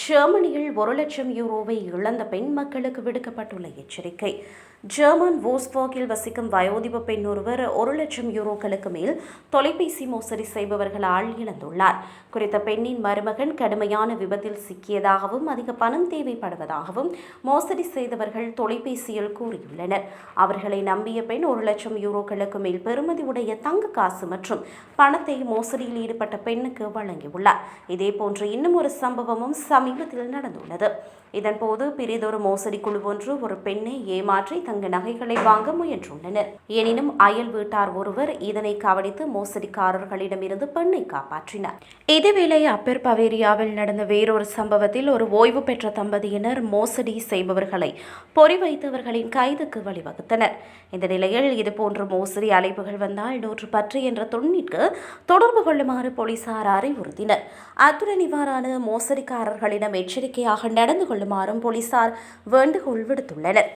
ஜெர்மனியில் ஒரு லட்சம் யூரோவை இழந்த பெண் மக்களுக்கு விடுக்கப்பட்டுள்ள எச்சரிக்கை. ஜெர்மன் வோஸ்பர்கில் வசிக்கும் வயோதிப பெண் ஒருவர் ஒரு லட்சம் யூரோக்களுக்கு மேல் தொலைபேசி மோசடி செய்பவர்களால் இழந்துள்ளார். குறித்த பெண்ணின் மருமகன் கடுமையான விபத்தில் சிக்கியதாகவும் அதிக பணம் தேவைப்படுவதாகவும் மோசடி செய்தவர்கள் தொலைபேசியில் கூறியுள்ளனர். அவர்களை நம்பிய பெண் ஒரு லட்சம் யூரோக்களுக்கு மேல் பெறுமதி உடைய தங்க காசு மற்றும் பணத்தை மோசடியில் ஈடுபட்ட பெண்ணுக்கு வழங்கியுள்ளார். இதேபோன்று இன்னும் ஒரு சம்பவமும் சமீபத்தில் நடந்துள்ளது. இதன்போது பெரிதொரு மோசடி குழு ஒன்று ஒரு பெண்ணை ஏமாற்றி தங்க நகைகளை வாங்க முயன்றுள்ளனர். எனினும் அயல் வீட்டார் ஒருவர் இதனை கவனித்து மோசடிக்காரர்களிடமிருந்து பெண்ணை காப்பாற்றினார். இதேவேளை அப்பர் பவேரியாவில் நடந்த வேறொரு சம்பவத்தில் ஒரு ஓய்வு பெற்ற தம்பதியினர் மோசடி செய்பவர்களை பொறி வைத்தவர்களின் கைதுக்கு வழிவகுத்தனர். இந்த நிலையில் இதுபோன்ற மோசடி அழைப்புகள் வந்தால் நூற்று பற்று என்ற தொன்னிற்கு தொடர்பு கொள்ளுமாறு போலீசார் அறிவுறுத்தினர். அத்துடன் இவ்வாறான மோசடிக்காரர்களின் மக்களிடம் எச்சரிக்கையாக நடந்து கொள்ளுமாறும் போலீசார் வேண்டுகோள் விடுத்துள்ளனர்.